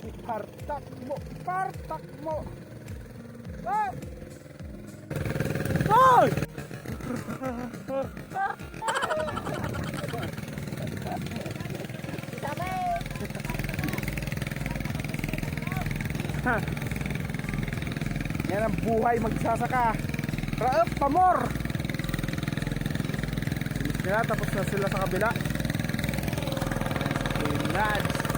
Ipartak mo! Partak mo! Ah! Ay! Ha. Yan ang buhay magsasaka. Raep, pamor! Nila, tapos na sila sa kabila. Lads.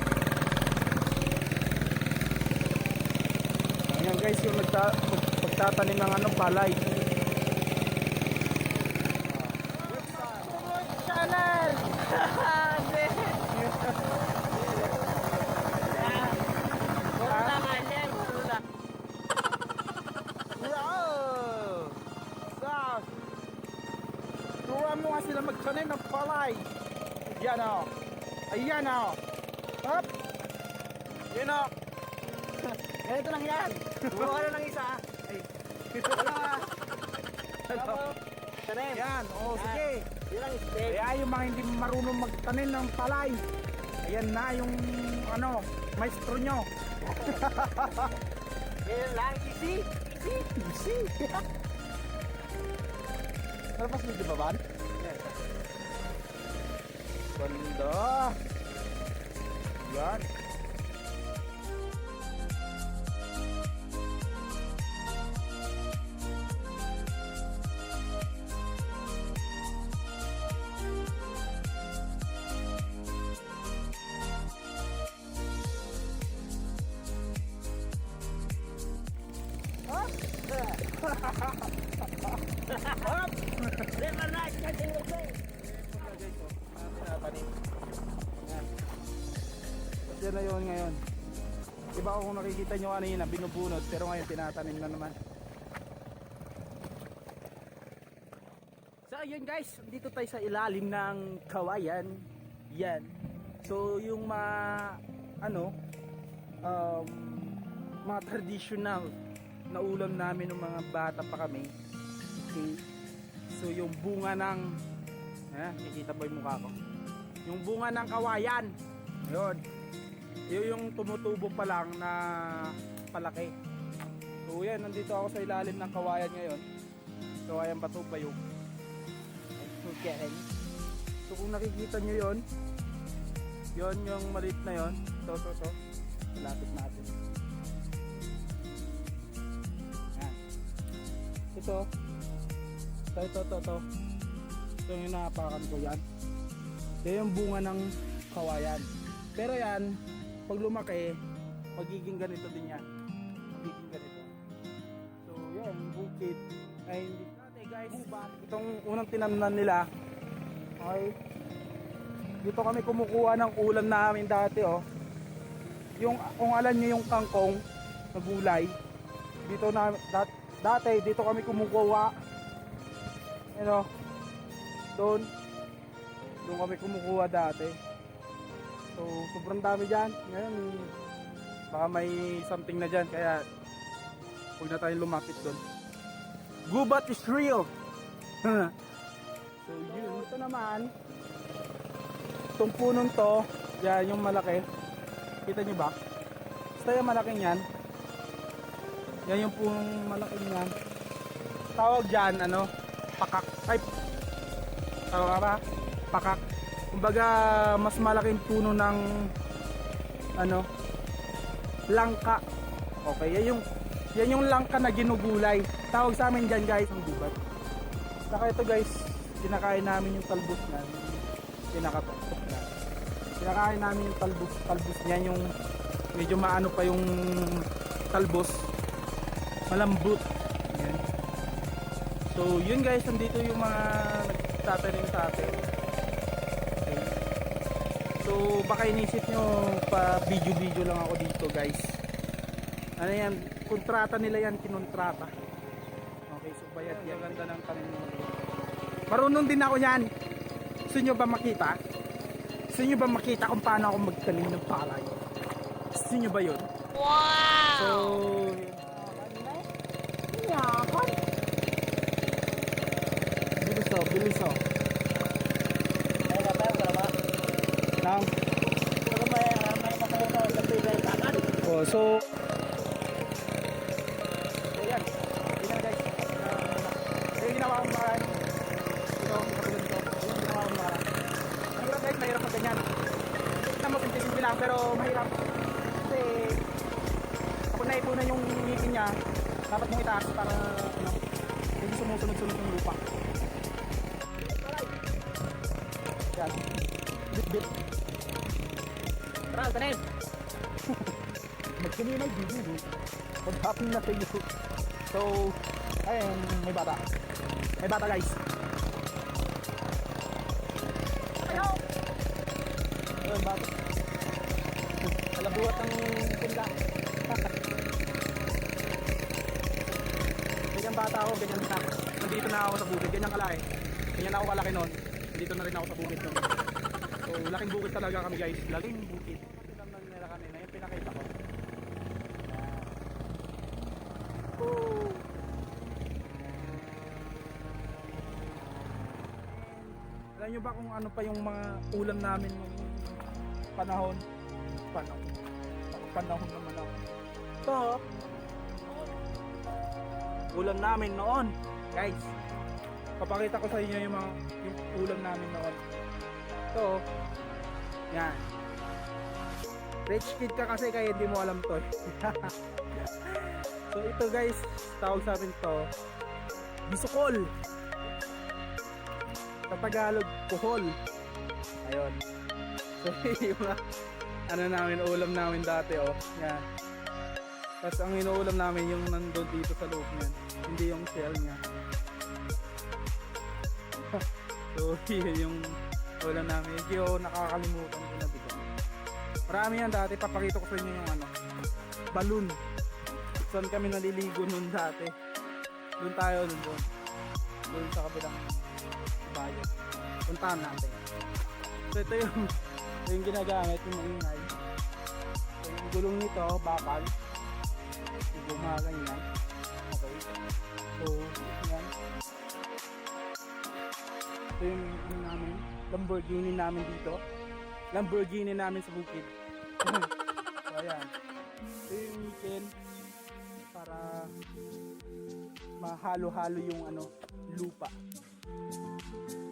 Ayan guys, yung nagta mag- magtatanim ng ano, palay. Yan! Turuan mo nga sila magtanim ng palay. Yan o. Ayan o. Hop! Yan o. Ganito lang yan. Buka na ng isa. Ay. Hello. Tanim. Yan. O, sige. Yun ang step. Kaya yung mga hindi marunong magtanim ng palay. Ayan na yung ano, maestro nyo. Ganyan lang. Easy. Easy. Easy. Ano pa sila baban? Ganda. Yan. Kasi na yun ngayon. Iba ako kung nakikita nyo kanina, binubunot, pero ngayon tinatanim na naman. So ayun guys, dito tayo sa ilalim ng kawayan. Yan. So yung mga ano um, mga traditional na ulam namin ng mga bata pa kami. Okay. So yung bunga ng eh, kikita ba yung mukha ko? Yung bunga ng kawayan. Ayun. Yun yung tumutubo pa lang na palaki. So yan, nandito ako sa ilalim ng kawayan ngayon. Kawayan bato bayog. Okay. So kung nakikita nyo yon, yon yung maliit na yon. To, to, to. Lapit natin. Yan. Ito. Ito, ito, ito, ito. Ito yung nakapakan ko yan. Yan yung bunga ng kawayan. Pero yan, pag lumaki, magiging ganito din yan. Magiging ganito. So, yan, bukid. Ay, hindi. Dati guys, itong unang tinamnan nila, okay, dito kami kumukuha ng ulam namin dati, oh. Yung, kung alam nyo yung kangkong na gulay, dito na, dat, dati, dito kami kumukuha, you know, doon, doon kami kumukuha dati. So, sobrang dami dyan. Ngayon, baka may something na dyan. Kaya, huwag na tayong lumapit doon. Gubat is real! so, yun. Ito naman, itong punong to, yan yung malaki. Kita nyo ba? Basta yung malaking yan. Yan yung punong malaking yan. Tawag dyan, ano, pakak. Ay, tawag ka ba? Pakak. Kumbaga, mas malaking puno ng ano, langka. Okay, yan yung yan yung langka na ginugulay. Tawag sa amin diyan, guys, ang gubat. Saka ito, guys, kinakain namin yung talbos na pinakatok na. Kinakain namin yung talbos, talbos niyan yung medyo maano pa yung talbos. Malambot. Yan. So, yun guys, nandito yung mga nagtatanim sa atin. So baka inisip nyo pa video video lang ako dito guys. Ano yan, kontrata nila yan, kinontrata. Okay, so bayad yan. Ganda ng tanong Marunong din ako yan. Gusto nyo ba makita? Gusto nyo ba makita kung paano ako magtanim ng palay? Gusto nyo ba yun? Wow! So, yun. Yakon! Bilis oh, bilis oh. So So guys. Uh, yung ginawa kong paraan. Ito, katulad nito. Yung ginawa guys, mahirap pag ganyan. Tignan mo, simple-simple lang, pero mahirap. Kasi, kapag naipunan yung ngipin niya, dapat mong itaas para, ano, hindi sumusunod-sunod yung lupa. Yan. Bit-bit. Tara, tanim. Magkaminay video. Mag-happy na sa iyo. So, ayun, may bata. May bata guys. Ayaw. Ayun, bata. Kalabuhat ng pula. ganyan bata ako, ganyan na. Nandito na ako sa bukid, ganyan kalaki. Ganyan ako kalaki noon. Dito na rin ako sa bukid noon. So, laking bukid talaga kami guys. Laking bukid. Ito naman nila kanina, yung pinakita ko. Yan. Woo! Alam nyo ba kung ano pa yung mga ulam namin nung panahon? Panahon. Panahon naman ako. Ito, ulam namin noon. Guys, papakita ko sa inyo yung mga yung ulam namin noon. Ito, yan. Rich kid ka kasi kaya hindi mo alam to. so ito guys, tawag sa amin to, bisukol. Sa Tagalog, kuhol. Ayun. So yung mga, ano namin, ulam namin dati oh. Yan. Tapos ang inuulam namin yung nandun dito sa loob niyan. Hindi yung shell niya. so yun yung ulam namin. Medyo nakakalimutan ko na diba. Marami yan dati. Papakita ko sa inyo yung ano. Balloon. Saan kami naliligo nun dati. Doon tayo nun doon. Doon sa kabilang bayan. Puntahan natin. So ito yung, ito yung ginagamit, yung maingay. So yung gulong nito, bakal. Yung gumaganyan. Okay. So, yan. Ito yung ano namin, Lamborghini namin dito. Lamborghini namin sa bukid. so, ayan. Ito yung weekend para mahalo-halo yung ano, lupa.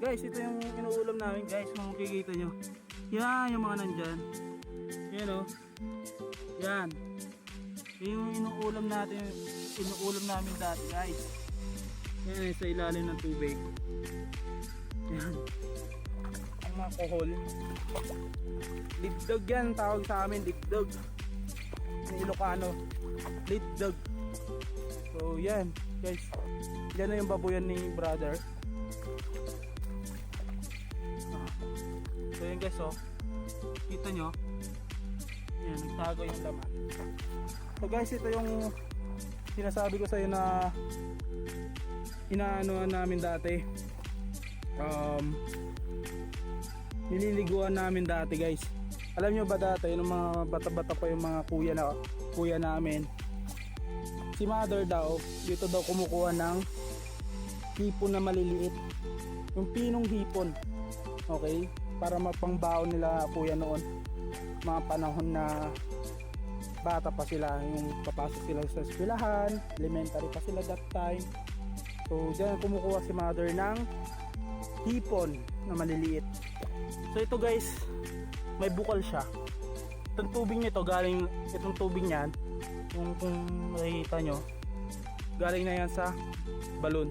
Guys, ito yung inuulam namin guys, kung makikita nyo. Yan, yung mga nandyan. Yan o. Yan. Yan yung inuulam natin, inuulam namin dati guys. Yan, sa ilalim ng tubig. Yan. Ang mga kohol. Ligdog yan, tawag sa amin, ligdog. Ng Ilocano. Ligdog. So, yan, guys. Yan na yung babuyan ni brother. So, yan guys, oh. Kita nyo? Yan, nagtago yung laman. So guys, ito yung sinasabi ko sa'yo na inaanoan namin dati. Um, nililiguan namin dati guys. Alam nyo ba dati, nung mga bata-bata pa yung mga kuya na kuya namin, si mother daw, dito daw kumukuha ng hipon na maliliit. Yung pinong hipon. Okay? Para mapangbaon nila kuya noon. Mga panahon na bata pa sila yung papasok sila sa eskwelahan elementary pa sila that time so dyan kumukuha si mother ng hipon na maliliit so ito guys may bukal siya itong tubig nito galing itong tubig niyan kung, kung makikita nyo galing na yan sa balon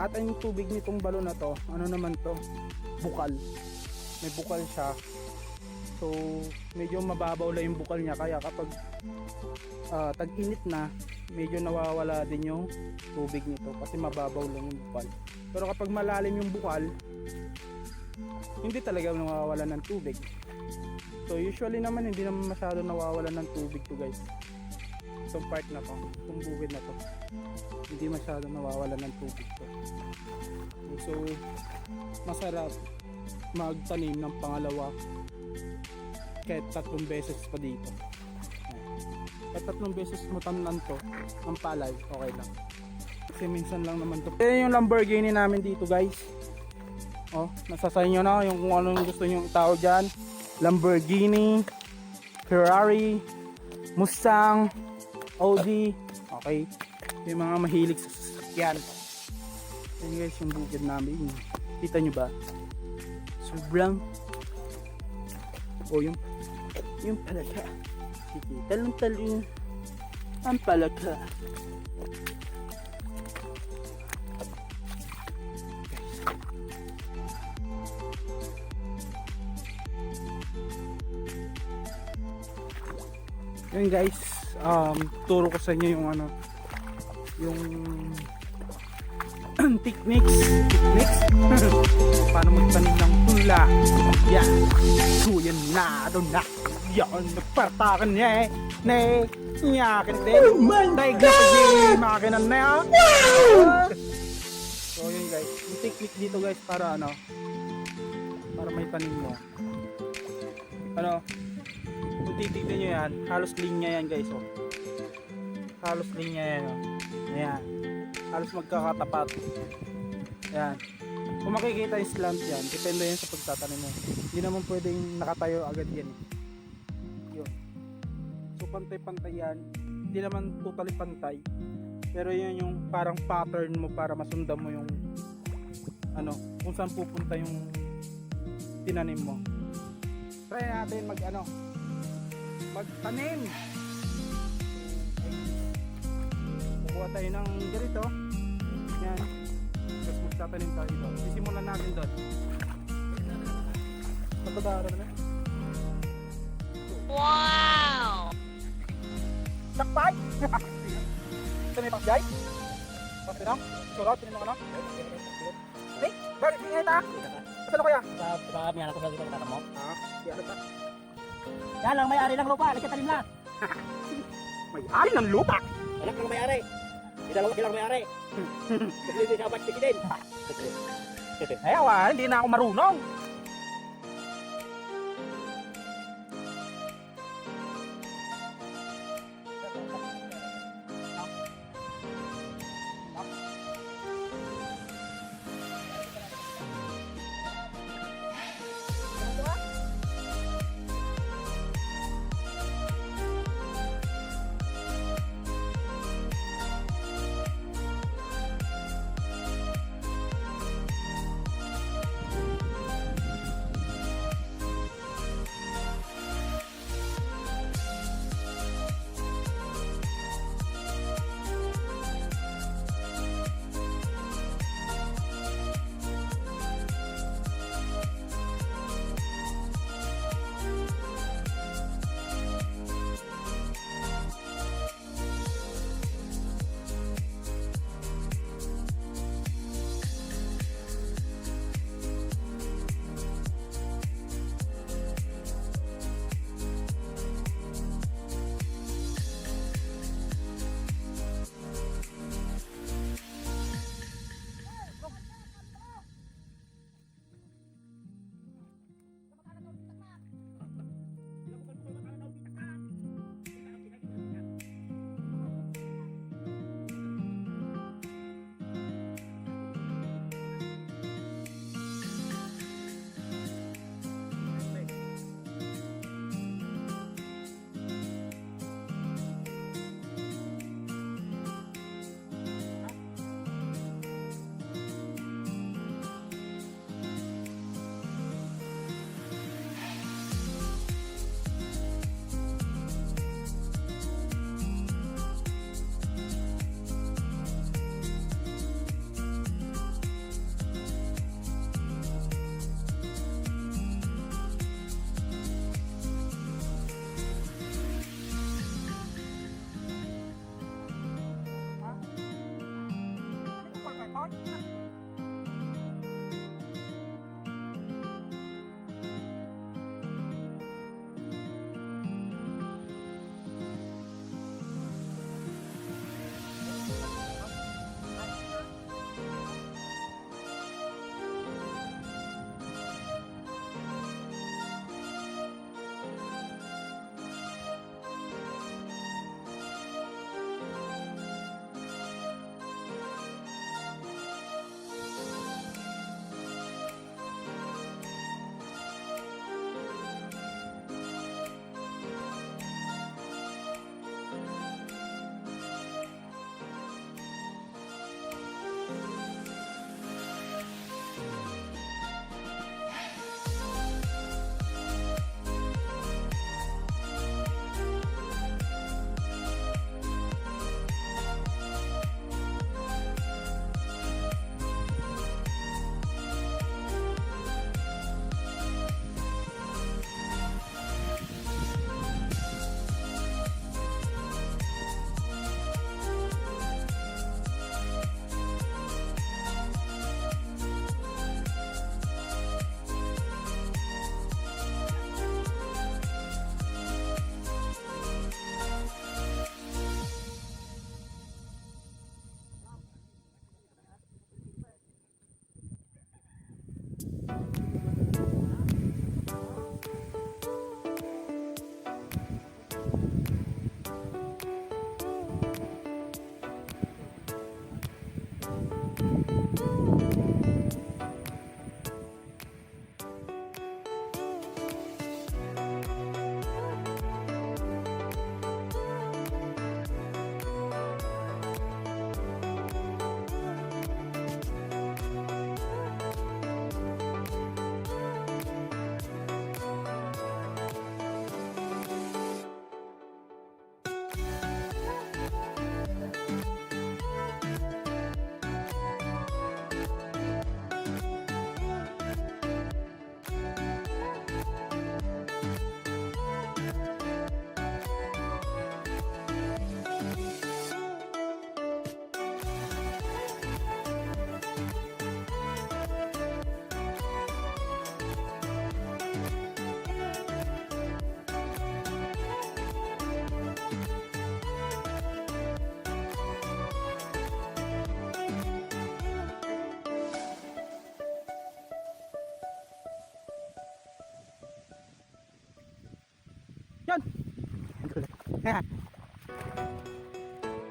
at ang tubig nitong balon na to ano naman to bukal may bukal siya So, medyo mababaw lang yung bukal niya kaya kapag ah, tag-init na, medyo nawawala din yung tubig nito kasi mababaw lang yung bukal. Pero kapag malalim yung bukal, hindi talaga nawawala ng tubig. So, usually naman hindi naman masyado nawawala ng tubig to guys. Itong part na to, itong bukid na to. Hindi masyado nawawala ng tubig to. So, masarap magtanim ng pangalawa kahit tatlong beses pa dito. Kahit tatlong beses mo tamnan to ng palay, okay lang. Kasi minsan lang naman to. Yan yung Lamborghini namin dito guys. Oh, nasa sa inyo na yung kung anong gusto nyo itawag dyan. Lamborghini, Ferrari, Mustang, Audi, okay. Yung mga mahilig sa sasakyan. Yan guys, yung bukid namin. Kita nyo ba? Sobrang o yung yung palaka. Sige, talong-talong ang palaka. Yun guys, um, turo ko sa inyo yung ano, yung techniques, techniques, paano magtanim ng tula. Yan, kuya na, doon na, yan, nagpartakan niya eh, na nyakin din. Oh my God! Makinan na yan. So yun guys, yung technique dito guys para ano, para may tanim mo. Ano, titignan nyo yan, halos linya yan guys oh. Halos linya yan oh. Ayan. Halos magkakatapat. Ayan. Kung makikita yung slant yan, depende yan sa pagtatanim mo. Hindi naman pwedeng nakatayo agad yan. eh. Yun. So pantay-pantay yan. Hindi naman totally pantay. Pero yun yung parang pattern mo para masundan mo yung ano, kung saan pupunta yung tinanim mo. Try natin mag ano, magtanim. Kukuha tayo ng ganito. Yan. Tapos magtatanim tayo doon. Sisimulan natin doon. Pagkadara na. Wow! Sakpay! Ito may pagjay? Pasti na? Mo ka na? Eh? Bakit? Tingin ta? Saan kaya? Sa sa kami anak ko lagi kita mo. Ah, yan ta. Yan lang may-ari ng lupa, nagkatanim na. May ari ng lupa! Anak ng may-ari. Idalawa silang may-ari. Hindi siya ba't din. Eh, awa, hindi na ako marunong.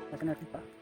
Laki natin pa.